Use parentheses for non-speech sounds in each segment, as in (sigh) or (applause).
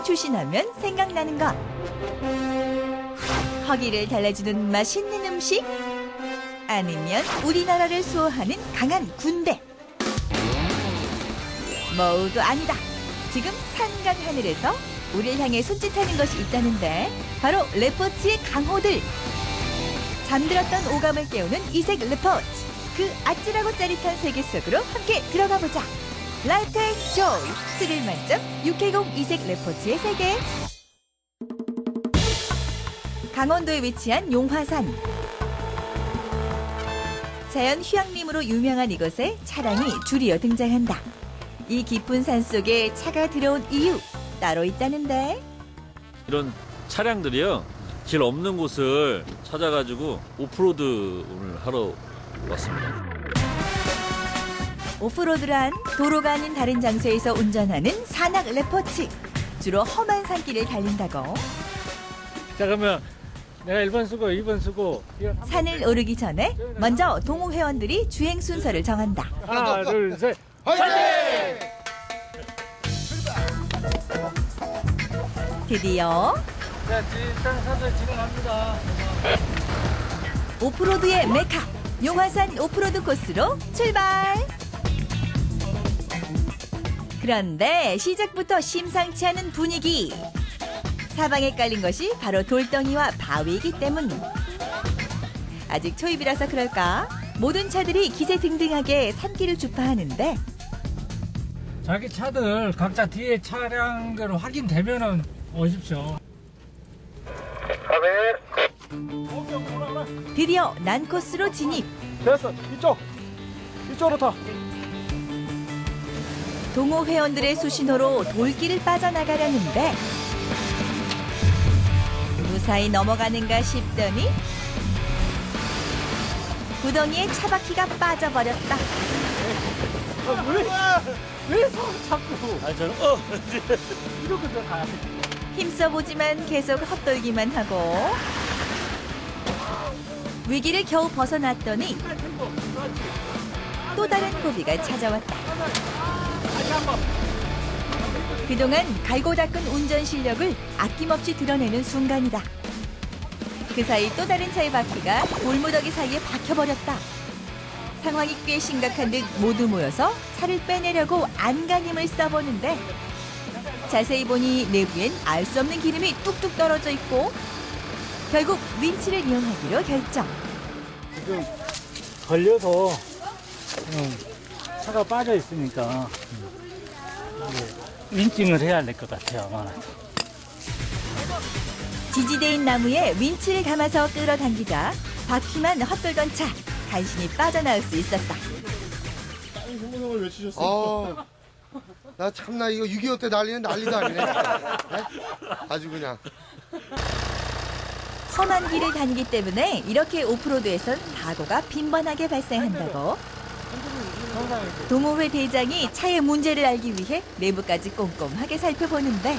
한번 추신하면 생각나는 것. 허기를 달래주는 맛있는 음식? 아니면 우리나라를 수호하는 강한 군대? 모두 아니다. 지금 산간 하늘에서 우리를 향해 손짓하는 것이 있다는데 바로 레포츠의 강호들. 잠들었던 오감을 깨우는 이색 레포츠. 그 아찔하고 짜릿한 세계 속으로 함께 들어가 보자. 라이트 앤 조이 스릴 만점 620 이색 레포츠의 세계. 강원도에 위치한 용화산. 자연 휴양림으로 유명한 이곳에 차량이 줄이어 등장한다. 이 깊은 산 속에 차가 들어온 이유 따로 있다는데. 이런 차량들이요 길 없는 곳을 찾아가지고 오프로드를 하러 왔습니다. 오프로드란 도로가 아닌 다른 장소에서 운전하는 산악 레포츠. 주로 험한 산길을 달린다고. 자 그러면 내가 1번 쓰고 2번 쓰고 산을 오르기 전에 먼저 동호 회원들이 주행 순서를 정한다. 하나 둘셋 드디어 자 일단 서서 진행합니다 오프로드의 메카 용화산 오프로드 코스로 출발. 그런데 시작부터 심상치 않은 분위기. 사방에 깔린 것이 바로 돌덩이와 바위이기 때문. 아직 초입이라서 그럴까? 모든 차들이 기세 등등하게 산길을 주파하는데 자기 차들 각자 뒤에 차량들 확인되면은 오십시오 드디어 난 코스로 진입. 됐어 이쪽 이쪽으로 타 동호 회원들의 수신호로 돌길을 빠져나가려는데 무사히 넘어가는가 싶더니 구덩이에 차바퀴가 빠져버렸다. 왜서 자꾸 아니 저는 어 이렇게 돼 힘써보지만 계속 헛돌기만 하고 위기를 겨우 벗어났더니 또 다른 고비가 찾아왔다. 그동안 갈고 닦은 운전 실력을 아낌없이 드러내는 순간이다. 그 사이 또 다른 차의 바퀴가 골무더기 사이에 박혀버렸다. 상황이 꽤 심각한 듯 모두 모여서 차를 빼내려고 안간힘을 써보는데 자세히 보니 내부엔 알 수 없는 기름이 뚝뚝 떨어져 있고 결국 윈치를 이용하기로 결정. 지금 걸려서 음, 차가 빠져 있으니까 음, 윈칭을 해야 될 것 같아요 아마 지지대인 나무에 윈치를 감아서 끌어당기자 바퀴만 헛돌던 차 간신히 빠져나올 수 있었다. 어, 나 참나 이거 6.25 때 난리는 난리도 아니네. 네? 아주 그냥. 험한 길을 다니기 때문에 이렇게 오프로드에선 사고가 빈번하게 발생한다고. 동호회 대장이 차의 문제를 알기 위해 내부까지 꼼꼼하게 살펴보는데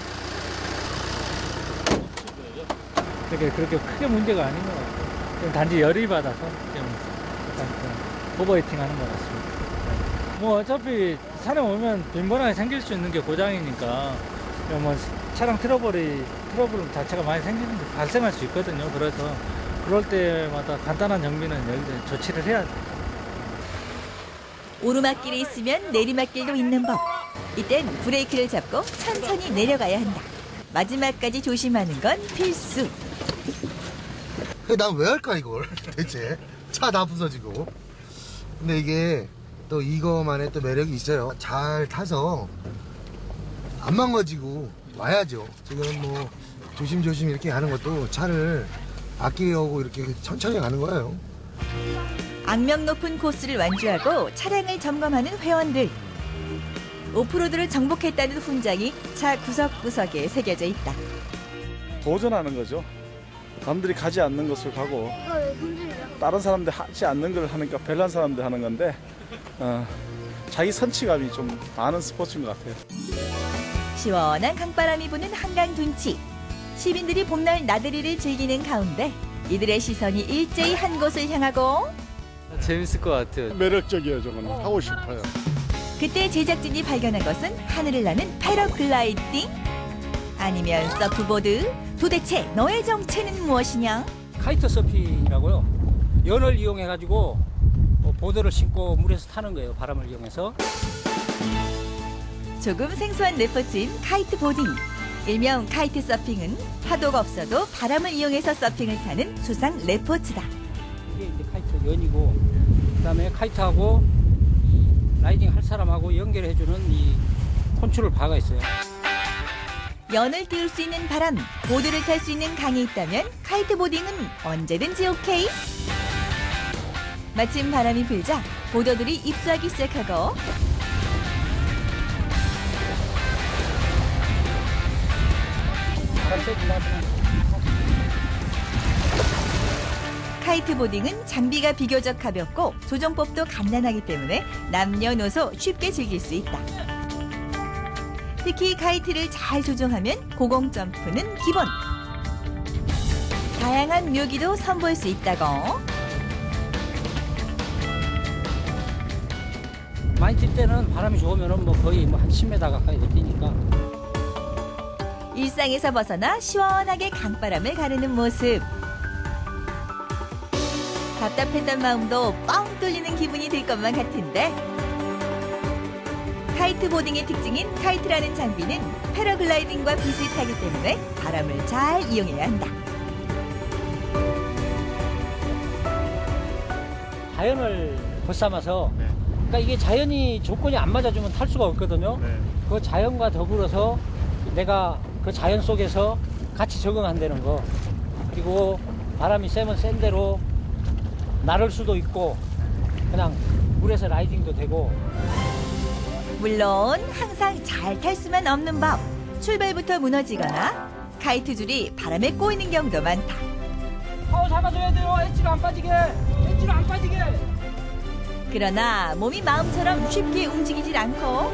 되게 그렇게 크게 문제가 아닌 것 같아요. 단지 열이 받아서 오버히팅 하는 것 같습니다. 뭐 어차피 산에 오면 빈번하게 생길 수 있는 게 고장이니까 뭐 차량 트러블이 트러블 자체가 많이 생기는 게 발생할 수 있거든요. 그래서 그럴 때마다 간단한 정비는 여기서 조치를 해야 돼요 오르막길이 있으면 내리막길도 있는 법. 이땐 브레이크를 잡고 천천히 내려가야 한다. 마지막까지 조심하는 건 필수. 난 왜 할까 이걸 (laughs) 대체 차 다 부서지고. 근데 이게 또 이거만의 또 매력이 있어요. 잘 타서 안 망가지고 와야죠. 지금 뭐 조심조심 이렇게 가는 것도 차를 아끼려고 이렇게 천천히 가는 거예요. 악명 높은 코스를 완주하고 차량을 점검하는 회원들. 오프로드를 정복했다는 훈장이 차 구석구석에 새겨져 있다. 도전하는 거죠 남들이 가지 않는 것을 가고 다른 사람들 하지 않는 걸 하니까 별난 사람들 하는 건데 어, 자기 선취감이 좀 많은 스포츠인 것 같아요 시원한 강바람이 부는 한강 둔치. 시민들이 봄날 나들이를 즐기는 가운데 이들의 시선이 일제히 한 곳을 향하고 재밌을 것 같아요. 매력적이에요 저거는 하고 싶어요. 그때 제작진이 발견한 것은 하늘을 나는 패러글라이딩. 아니면 서프보드? 도대체 너의 정체는 무엇이냐? 카이트 서핑이라고요. 연을 이용해 가지고 보드를 신고 물에서 타는 거예요. 바람을 이용해서. 조금 생소한 레포츠인 카이트 보딩. 일명 카이트 서핑은 파도가 없어도 바람을 이용해서 서핑을 타는 수상 레포츠다. 연이고 그다음에 카이트하고 이 라이딩 할 사람하고 연결해 주는 이 컨트롤 바가 있어요. 연을 띄울 수 있는 바람, 보드를 탈 수 있는 강이 있다면 카이트 보딩은 언제든지 오케이. 마침 바람이 불자 보더들이 입수하기 시작하고 바람 세게 나 카이트 보딩은 장비가 비교적 가볍고 조정법도 간단하기 때문에 남녀노소 쉽게 즐길 수 있다. 특히 카이트를 잘 조정하면 고공 점프는 기본. 다양한 묘기도 선보일 수 있다고. 많이 뛸 때는 바람이 좋으면은 뭐 거의 뭐 한 10m 가까이 뛰니까 일상에서 벗어나 시원하게 강바람을 가르는 모습. 답답했던 마음도 뻥 뚫리는 기분이 들 것만 같은데. 카이트 보딩의 특징인 카이트라는 장비는 패러글라이딩과 비슷하기 때문에 바람을 잘 이용해야 한다. 자연을 벗삼아서 그러니까 이게 자연이 조건이 안 맞아주면 탈 수가 없거든요. 그 자연과 더불어서 내가 그 자연 속에서 같이 적응한다는 거. 그리고 바람이 세면 센 대로 나를 수도 있고 그냥 물에서 라이딩도 되고 물론 항상 잘 탈 수만 없는 법. 출발부터 무너지거나 카이트 줄이 바람에 꼬이는 경우도 많다. 어 잡아줘야 돼요. 엣지로 안 빠지게. 엣지로 안 빠지게. 그러나 몸이 마음처럼 쉽게 움직이질 않고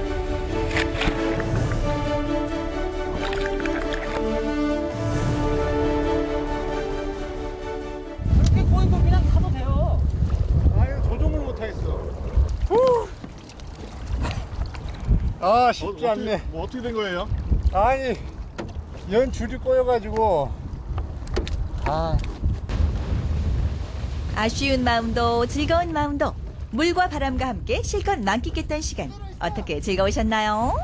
아 쉽지 않네. 뭐 어떻게 된 거예요? 아니 연 줄이 꼬여가지고 아 아쉬운 마음도 즐거운 마음도 물과 바람과 함께 실컷 만끽했던 시간 어떻게 즐거우셨나요?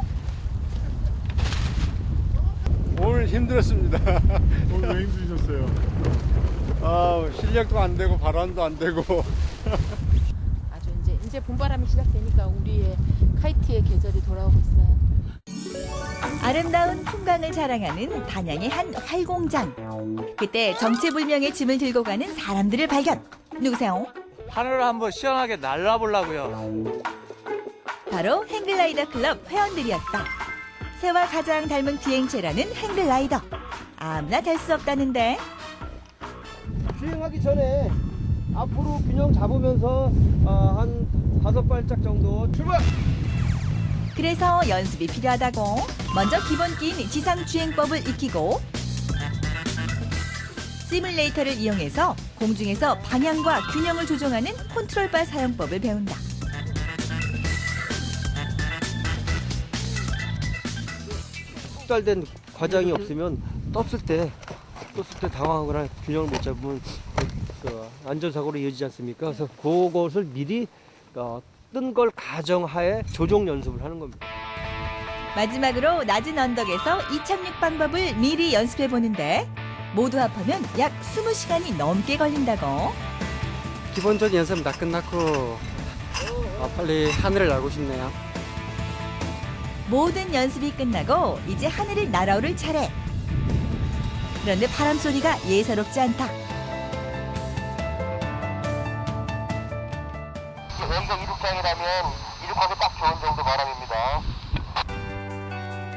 오늘 힘들었습니다. (laughs) 오늘 왜 힘드셨어요? 아 실력도 안 되고 바람도 안 되고 (laughs) 이제 봄바람이 시작되니까 우리의 카이트의 계절이 돌아오고 있어요. 아름다운 풍광을 자랑하는 단양의 한 활공장 그때 정체불명의 짐을 들고 가는 사람들을 발견 누구세요? 하늘을 한번 시원하게 날라보려고요. 바로 행글라이더 클럽 회원들이었다 새와 가장 닮은 비행체라는 행글라이더 아무나 탈 수 없다는데 주행하기 전에 앞으로 균형 잡으면서 어, 한 다섯 발짝 정도 출발! 그래서 연습이 필요하다고 먼저 기본기인 지상 주행법을 익히고 시뮬레이터를 이용해서 공중에서 방향과 균형을 조정하는 컨트롤바 사용법을 배운다. 숙달된 과정이 없으면 떴을 때 떴을 때 당황하거나 균형을 못 잡으면 그, 그 안전사고로 이어지지 않습니까? 그래서 그것을 미리 어, 뜬 걸 가정하에 조종 연습을 하는 겁니다. 마지막으로 낮은 언덕에서 이착륙 방법을 미리 연습해 보는데 모두 합하면 약 20시간이 넘게 걸린다고. 기본적인 연습은 다 끝났고 아, 빨리 하늘을 날고 싶네요. 모든 연습이 끝나고 이제 하늘을 날아오를 차례. 그런데 바람 소리가 예사롭지 않다. 왼쪽 이륙장이라면 이륙하기 딱 좋은 정도 바람입니다.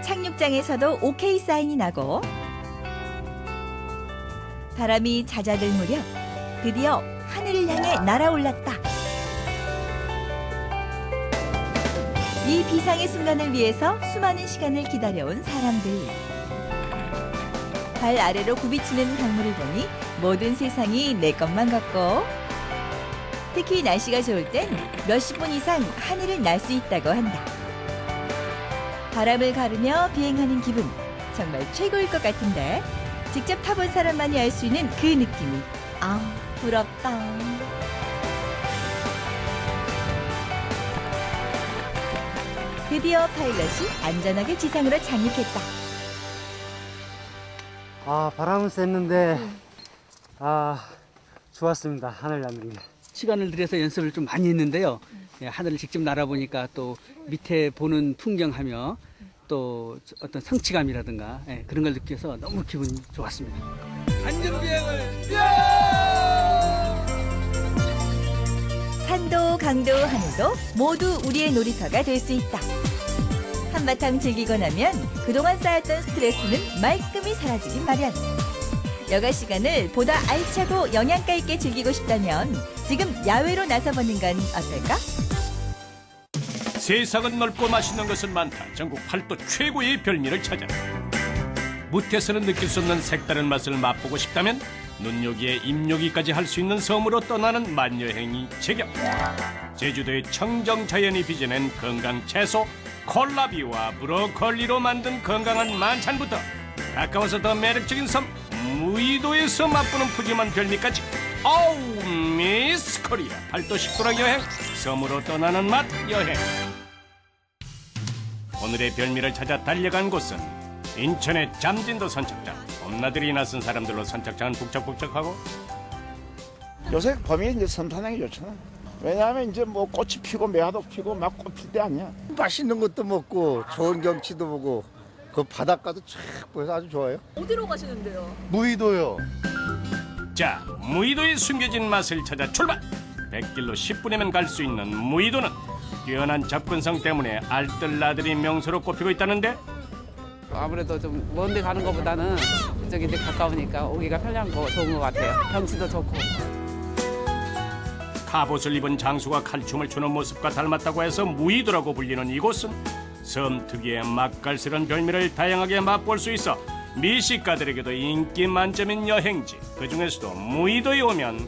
착륙장에서도 오케이 사인이 나고 바람이 잦아들 무렵 드디어 하늘을 향해 날아올랐다. 이 비상의 순간을 위해서 수많은 시간을 기다려온 사람들. 발 아래로 굽이치는 강물을 보니 모든 세상이 내 것만 같고 특히 날씨가 좋을 땐 몇십 분 이상 하늘을 날 수 있다고 한다. 바람을 가르며 비행하는 기분 정말 최고일 것 같은데 직접 타본 사람만이 알 수 있는 그 느낌이 아 부럽다. 드디어 파일럿이 안전하게 지상으로 착륙했다. 아 바람은 쐈는데 아 좋았습니다 하늘 나는 게. 시간을 들여서 연습을 좀 많이 했는데요. 예, 하늘을 직접 날아보니까 또 밑에 보는 풍경하며 또 어떤 성취감이라든가 예, 그런 걸 느껴서 너무 기분이 좋았습니다. 산도, 강도, 하늘도 모두 우리의 놀이터가 될 수 있다. 한바탕 즐기고 나면 그동안 쌓였던 스트레스는 말끔히 사라지긴 마련. 여가 시간을 보다 알차고 영양가 있게 즐기고 싶다면 지금 야외로 나서보는 건 어떨까? 세상은 넓고 맛있는 것은 많다. 전국 팔도 최고의 별미를 찾아라. 무태서는 느낄 수 없는 색다른 맛을 맛보고 싶다면 눈요기에 입요기까지 할 수 있는 섬으로 떠나는 만여행이 제격. 제주도의 청정 자연이 빚어낸 건강 채소 콜라비와 브로콜리로 만든 건강한 만찬부터 가까워서 더 매력적인 섬 무이도에서 맛보는 푸짐한 별미까지. 어우 미스 코리아. 팔도 식도락 여행. 섬으로 떠나는 맛 여행. 오늘의 별미를 찾아 달려간 곳은 인천의 잠진도 선착장. 엄나들이 나선 사람들로 선착장은 북적북적하고. 요새 봄이 이제 섬산행이 좋잖아. 왜냐하면 이제 뭐 꽃이 피고 매화도 피고 막 꽃필 때 아니야. 맛있는 것도 먹고 좋은 경치도 보고 그 바닷가도 쫙 보여서 아주 좋아요. 어디로 가시는데요? 무의도요. 자 무이도의 숨겨진 맛을 찾아 출발 100길로 10분이면 갈 수 있는 무이도는 뛰어난 접근성 때문에 알뜰나들이 명소로 꼽히고 있다는데 아무래도 좀 먼데 가는 것보다는 이쪽이 이제 가까우니까 오기가 편리한 거 좋은 것 같아요. 경치도 좋고. 갑옷을 입은 장수가 칼춤을 추는 모습과 닮았다고 해서 무이도라고 불리는 이곳은 섬 특유의 맛깔스런 별미를 다양하게 맛볼 수 있어 미식가들에게도 인기 만점인 여행지 그 중에서도 무이도에 오면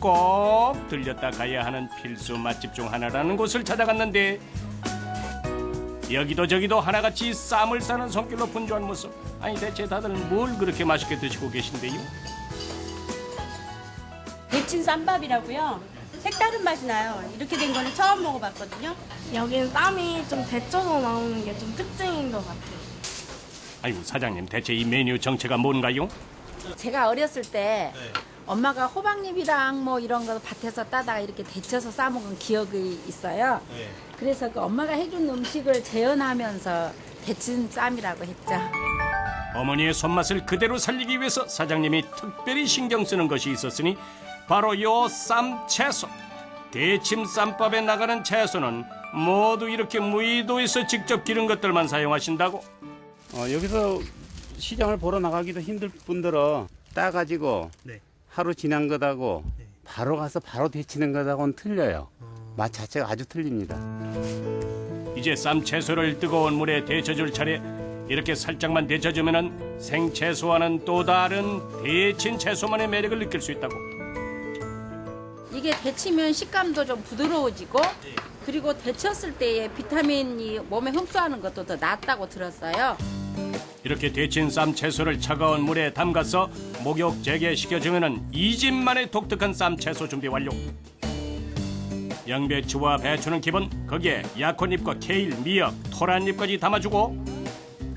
꼭 들렸다 가야 하는 필수 맛집 중 하나라는 곳을 찾아갔는데 여기도 저기도 하나같이 쌈을 싸는 손길로 분주한 모습 아니 대체 다들 뭘 그렇게 맛있게 드시고 계신데요? 데친 쌈밥이라고요. 색다른 맛이 나요. 이렇게 된 거는 처음 먹어봤거든요. 여기는 땀이 좀 데쳐서 나오는 게 좀 특징인 것 같아요. 아이고 사장님 대체 이 메뉴 정체가 뭔가요? 제가 어렸을 때 엄마가 호박잎이랑 뭐 이런 거 밭에서 따다가 이렇게 데쳐서 싸먹은 기억이 있어요. 그래서 그 엄마가 해준 음식을 재현하면서 데친 쌈이라고 했죠. 어머니의 손맛을 그대로 살리기 위해서 사장님이 특별히 신경 쓰는 것이 있었으니 바로 요 쌈 채소. 대침 쌈밥에 나가는 채소는 모두 이렇게 무의도에서 직접 기른 것들만 사용하신다고? 어, 여기서 시장을 보러 나가기도 힘들 분들은 따가지고 하루 지난 것하고 바로 가서 바로 데치는 것하고는 틀려요. 맛 자체가 아주 틀립니다. 이제 쌈 채소를 뜨거운 물에 데쳐줄 차례. 이렇게 살짝만 데쳐주면은 생채소와는 또 다른 데친 채소만의 매력을 느낄 수 있다고. 이게 데치면 식감도 좀 부드러워지고 그리고 데쳤을 때의 비타민이 몸에 흡수하는 것도 더 낫다고 들었어요. 이렇게 데친 쌈 채소를 차가운 물에 담가서 목욕 재개시켜주면은 이 집만의 독특한 쌈 채소 준비 완료. 양배추와 배추는 기본, 거기에 약혼잎과 케일, 미역, 토란잎까지 담아주고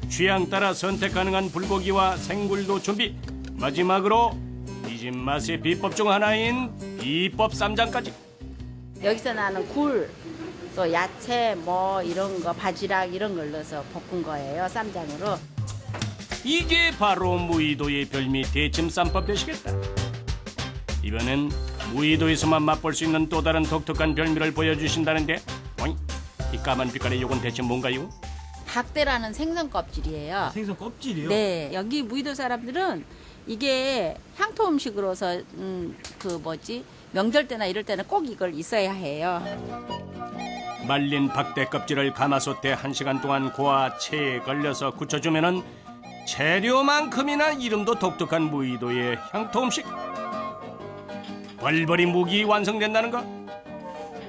취향 따라 선택 가능한 불고기와 생굴도 준비. 마지막으로 이 집 맛의 비법 중 하나인 비법 쌈장까지. 여기서 나는 굴, 또 야채 뭐 이런 거 바지락 이런 걸 넣어서 볶은 거예요 쌈장으로. 이게 바로 무의도의 별미 대침 쌈밥 되시겠다. 이번엔 무의도에서만 맛볼 수 있는 또 다른 독특한 별미를 보여주신다는데, 어이, 이 까만 빛깔의 요건 대체 뭔가요? 박대라는 생선 껍질이에요. 생선 껍질이요? 네, 여기 무의도 사람들은 이게 향토 음식으로서 음, 그 뭐지 명절 때나 이럴 때는 꼭 이걸 있어야 해요. 말린 박대 껍질을 가마솥에 한 시간 동안 고아 체에 걸려서 굳혀주면은 재료만큼이나 이름도 독특한 무의도의 향토 음식. 벌벌이 무기 완성된다는 거.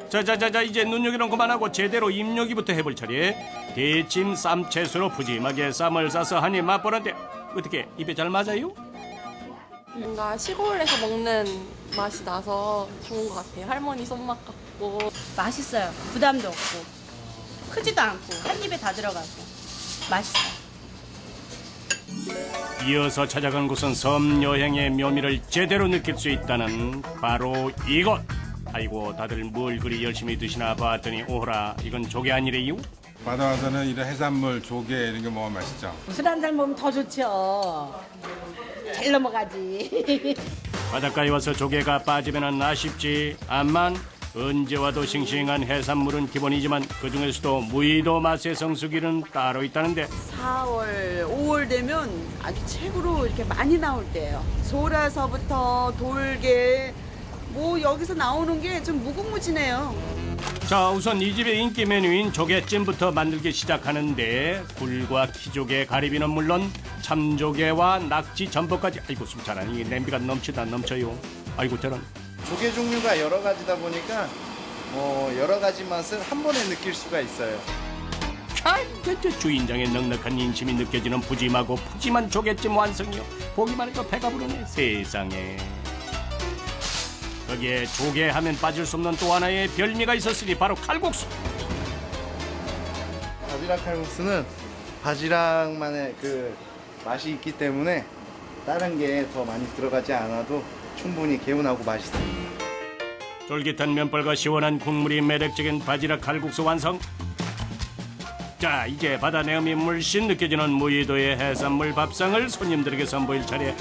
자자자자 이제 눈요기는 그만하고 제대로 입요기부터 해볼 차례. 대찜 쌈 채소로 푸짐하게 쌈을 싸서 한입 맛보는데 어떻게 입에 잘 맞아요? 뭔가 시골에서 먹는 맛이 나서 좋은 것 같아요. 할머니 손맛 같고. 맛있어요. 부담도 없고 크지도 않고 한 입에 다 들어가고 맛있어요. 이어서 찾아간 곳은 섬 여행의 묘미를 제대로 느낄 수 있다는 바로 이곳. 아이고 다들 뭘 그리 열심히 드시나 봤더니 오호라 이건 조개 아니래요? 바다 와서는 이런 해산물, 조개 이런 게 먹으면 맛있죠. 술 한 잔 먹으면 더 좋죠. 잘 넘어가지. (laughs) 바닷가에 와서 조개가 빠지면 아쉽지. 암만 언제 와도 싱싱한 해산물은 기본이지만 그 중에서도 무의도 맛의 성수기는 따로 있다는데 4월, 5월 되면 아주 최고로 이렇게 많이 나올 때예요. 소라서부터 돌게 뭐 여기서 나오는 게 좀 무궁무진해요. 자 우선 이 집의 인기 메뉴인 조개찜부터 만들기 시작하는데 굴과 키조개, 가리비는 물론 참조개와 낙지, 전복까지 아이고 숨차라니 냄비가 넘치다 넘쳐요. 아이고 저런 조개 종류가 여러 가지다 보니까 뭐 여러 가지 맛을 한 번에 느낄 수가 있어요. 참, 저, 저 주인장의 넉넉한 인심이 느껴지는 푸짐하고 푸짐한 조개찜 완성이요. 보기만 해도 배가 부르네 세상에. 거기에 조개 하면 빠질 수 없는 또 하나의 별미가 있었으니 바로 칼국수. 바지락 칼국수는 바지락만의 그 맛이 있기 때문에 다른 게 더 많이 들어가지 않아도 충분히 개운하고 맛있어요. 쫄깃한 면발과 시원한 국물이 매력적인 바지락 칼국수 완성. 자, 이제 바다 내음이 물씬 느껴지는 무의도의 해산물 밥상을 손님들에게 선보일 차례.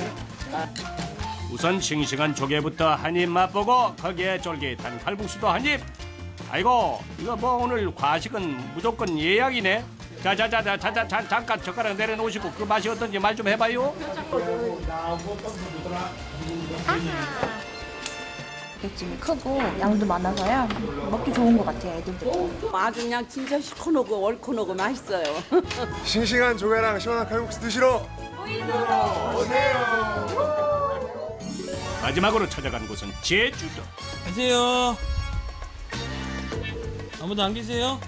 우선 싱싱한 조개부터 한 입 맛보고 거기에 쫄깃한 칼국수도 한 입. 아이고, 이거 뭐 오늘 과식은 무조건 예약이네. 자자자자 자자 자, 잠깐 젓가락 내려놓으시고 그 맛이 어떤지 말 좀 해봐요. 조개찜이 크고 양도 많아서요. 먹기 좋은 것 같아요, 애들도. 아주 그냥 진짜 시커놓고 얼큰하고 맛있어요. 싱싱한 조개랑 시원한 칼국수 드시러 마지막으로 찾아간 곳은 제주도. 안녕하세요. 아무도 안 계세요?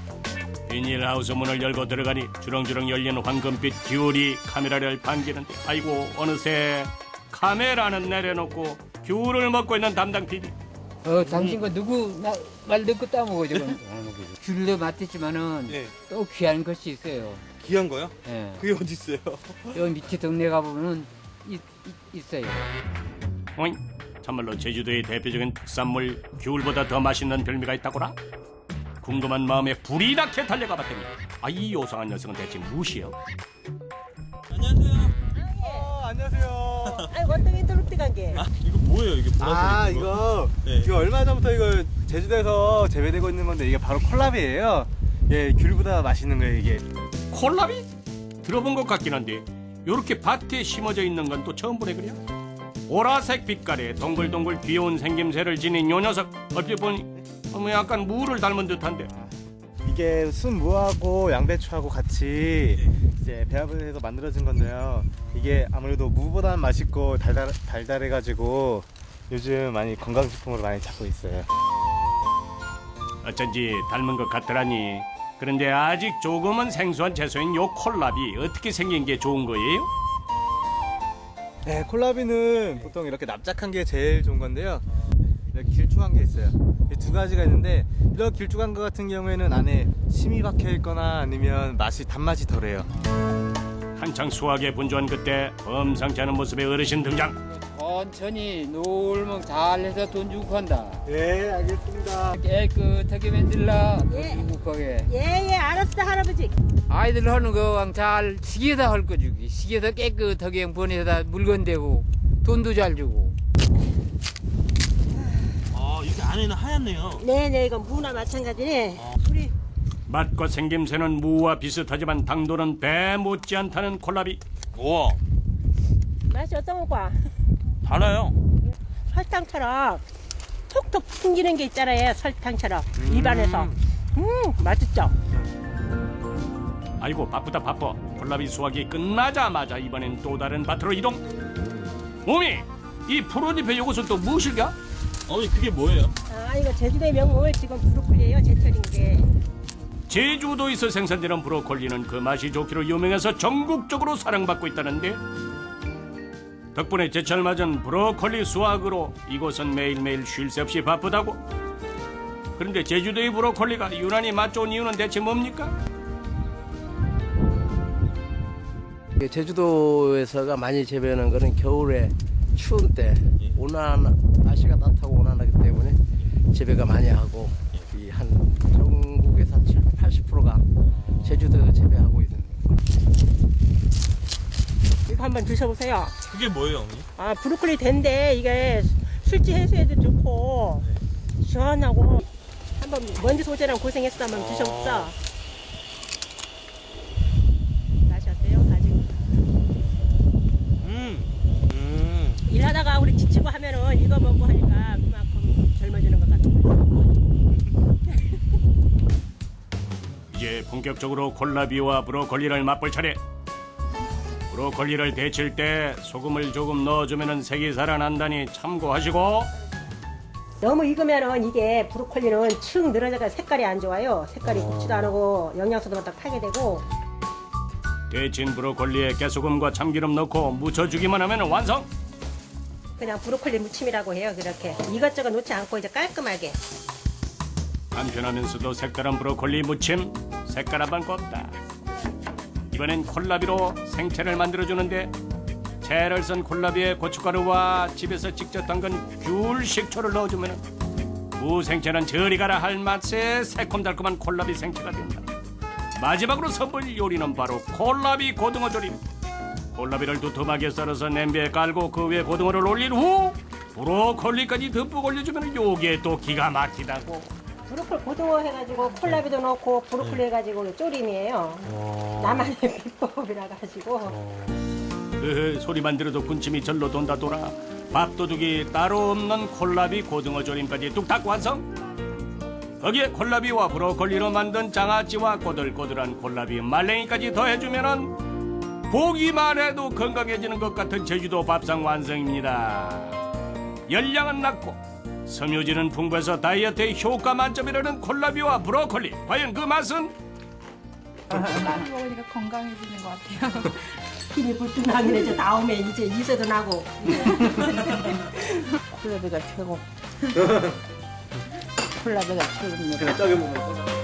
비닐하우스 문을 열고 들어가니 주렁주렁 열린 황금빛 귤이 카메라를 반기는데 아이고 어느새 카메라는 내려놓고 귤을 먹고 있는 담당 PD 어, 당신 거 누구 나, 말 듣고 따먹어 지금. 귤도 맛있지만은 또 귀한 것이 있어요. 귀한 거요? 예. 그게 어디 있어요? 여기 밑에 동네 가보면은 있, 있, 있어요. 어 이 참말로 제주도의 대표적인 특산물 귤보다 더 맛있는 별미가 있다고라? 궁금한 마음에 불이 나게 달려가 봤더니 아 이 요상한 녀석은 대체 무엇이요? 안녕하세요. 아이고 어떻게 뚫을 간 게? 이거 뭐예요 이게 보라색 아 이거 이거 얼마 전부터 이거 제주도에서 재배되고 있는 건데 이게 바로 콜라비예요. 예 귤보다 맛있는 거예요 이게. 콜라비? 들어본 것 같긴 한데 요렇게 밭에 심어져 있는 건 또 처음 보네 그래요? 보라색 빛깔에 동글동글 귀여운 생김새를 지닌 요 녀석 얼핏 보니 뭐 약간 무를 닮은 듯한데 이게 순무하고 양배추하고 같이 이제 배합을 해서 만들어진 건데요. 이게 아무래도 무보다는 맛있고 달달 달달해가지고 요즘 많이 건강식품으로 많이 찾고 있어요. 어쩐지 닮은 것 같더라니 그런데 아직 조금은 생소한 채소인 요 콜라비 어떻게 생긴 게 좋은 거예요? 네, 콜라비는 보통 이렇게 납작한 게 제일 좋은 건데요. 이렇게 길쭉한 게 있어요. 이두 가지가 있는데 이런 길쭉한 거 같은 경우에는 안에 침이 박혀 있거나 아니면 맛이 단맛이 덜해요. 한창 수확에 분주한 그때 범상치 않은 모습의 어르신 등장 천천히 놀멍 잘해서 돈 주고 간다. 네, 알겠습니다. 깨끗하게 만들라. 행복하게. 예 예 알았어 할아버지. 아이들 하는 거잘 시계다 할 거 주기. 시계다 깨끗하게 보내다 물건 대고 돈도 잘 주고. 아 이게 안에는 하얗네요. 네네 이건 무나 마찬가지네. 우리 맛과 생김새는 무와 비슷하지만 당도는 배 못지않다는 콜라비 우와 맛이 어떤 거야? 달아요. 설탕처럼 톡톡 튕기는 게 있잖아요. 설탕처럼 입안에서. 음 맛있죠. 아이고 바쁘다 바빠 콜라비 수확이 끝나자마자 이번엔 또 다른 밭으로 이동 몸이 이 푸른잎의 요것은 또 무엇일까? 어머니 그게 뭐예요? 아 이거 제주도의 명물 지금 브로콜리예요 제철인 게. 제주도에서 생산되는 브로콜리는 그 맛이 좋기로 유명해서 전국적으로 사랑받고 있다는데 덕분에 제철 맞은 브로콜리 수확으로 이곳은 매일매일 쉴 새 없이 바쁘다고 그런데 제주도의 브로콜리가 유난히 맛 좋은 이유는 대체 뭡니까? 제주도에서가 많이 재배하는 거는 겨울에 추운 때 온화한 날씨가 따뜻하고 온화하기 때문에 재배가 많이 하고 이 한 전국에서 한 7, 80%가 제주도에서 재배하고 있는 이거 한번 드셔보세요. 그게 뭐예요, 어머니? 아 브로콜리 된데 이게 술지 해소에도 좋고 시원하고 한번 먼지 소재랑 고생했어 한번 드셔보자. 맛이 어때요? 아직 음. 음. 일하다가 우리 지치고 하면은 이거 먹고 하니까 그만큼 젊어지는 것 같아요. 이제 본격적으로 콜라비와 브로콜리를 맛볼 차례. 브로콜리를 데칠 때 소금을 조금 넣어주면 색이 살아난다니 참고하시고 너무 익으면은 이게 브로콜리는 축 늘어져가 색깔이 안 좋아요. 색깔이 곱지도 않고 영양소도 딱 타게 되고 데친 브로콜리에 깨소금과 참기름 넣고 무쳐주기만 하면 완성. 그냥 브로콜리 무침이라고 해요. 그렇게 이것저것 놓지 않고 이제 깔끔하게. 간편하면서도 색다른 브로콜리 무침 색깔 한번 꽂다. 이번엔 콜라비로 생채를 만들어주는데 채를 썬 콜라비에 고춧가루와 집에서 직접 담근 귤 식초를 넣어주면 무생채는 저리 가라 할 맛에 새콤달콤한 콜라비 생채가 된다. 마지막으로 선보일 요리는 바로 콜라비 고등어 조림. 콜라비를 두툼하게 썰어서 냄비에 깔고 그 위에 고등어를 올린 후 브로콜리까지 듬뿍 올려주면 요게 또 기가 막히다고. 브로콜리 고등어 해가지고 콜라비도 넣고 브로콜리 해가지고 쪼림이에요. 나만의 (laughs) 비법이라 가지고. 으, 소리만 들어도 군침이 절로 돈다 돌아 밥도둑이 따로 없는 콜라비 고등어 조림까지 뚝딱 완성. 거기에 콜라비와 브로콜리로 만든 장아찌와 꼬들꼬들한 콜라비 말랭이까지 더해주면은 보기만 해도 건강해지는 것 같은 제주도 밥상 완성입니다. 열량은 낮고 섬유질은 풍부해서 다이어트에 효과 만점이라는 콜라비와 브로콜리 과연 그 맛은? 많이 먹으니까 건강해지는 것 같아요. 힘이 불뚝 나긴 이제 나오면 이제 이세도 나고. 콜라비가 최고. (laughs) 콜라비가 최고입니다. 그냥 짜게 거.